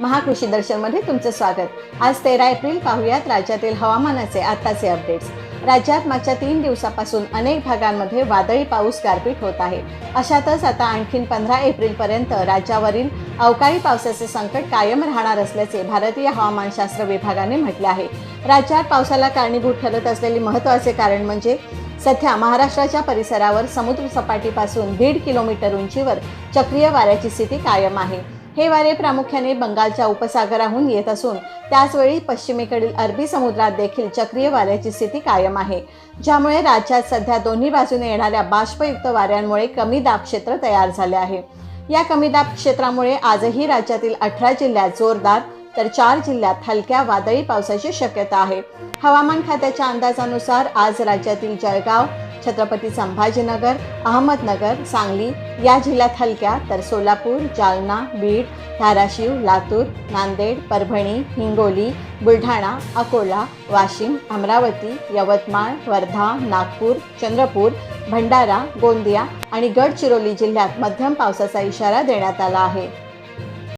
महाकृषी दर्शनमध्ये तुमचं स्वागत. आज तेरा एप्रिल पाहुयात राज्यातील हवामानाचे आताचे अपडेट्स राज्यात मागच्या तीन दिवसापासून अनेक भागांमध्ये वादळी पाऊस गारपीट होत आहे. अशातच आता आणखीन पंधरा एप्रिलपर्यंत राज्यावरील अवकाळी पावसाचे संकट कायम राहणार असल्याचे भारतीय हवामानशास्त्र विभागाने म्हटले आहे. राज्यात पावसाला कारणीभूत ठरत असलेले महत्त्वाचे कारण म्हणजे सध्या महाराष्ट्राच्या परिसरावर समुद्र सपाटीपासून दीड किलोमीटर उंचीवर चक्रीय वाऱ्याची स्थिती कायम आहे. हे वारे प्रामुख्याने बंगालच्या उपसागराहून येत असून त्याचवेळी पश्चिमेकडील अरबी समुद्रात देखील चक्रीय वाऱ्याची स्थिती कायम आहे ज्यामुळे राज्यात सध्या दोन्ही बाजूने येणाऱ्या बाष्पयुक्त वाऱ्यांमुळे कमी दाब क्षेत्र तयार झाले आहे. या कमी दाब क्षेत्रामुळे आजही राज्यातील अठरा जिल्ह्यात जोरदार तर चार जिल्ह्यात हलक्या वादळी पावसाची शक्यता आहे. हवामान खात्याच्या अंदाजानुसार आज राज्यातील जळगाव छत्रपती संभाजीनगर अहमदनगर सांगली या जिल्ह्यात हलक्या तर सोलापूर जालना बीड धाराशिव लातूर नांदेड परभणी हिंगोली बुलढाणा अकोला वाशिम अमरावती यवतमाळ वर्धा नागपूर चंद्रपूर भंडारा गोंदिया आणि गडचिरोली जिल्ह्यात मध्यम पावसाचा इशारा देण्यात आला आहे.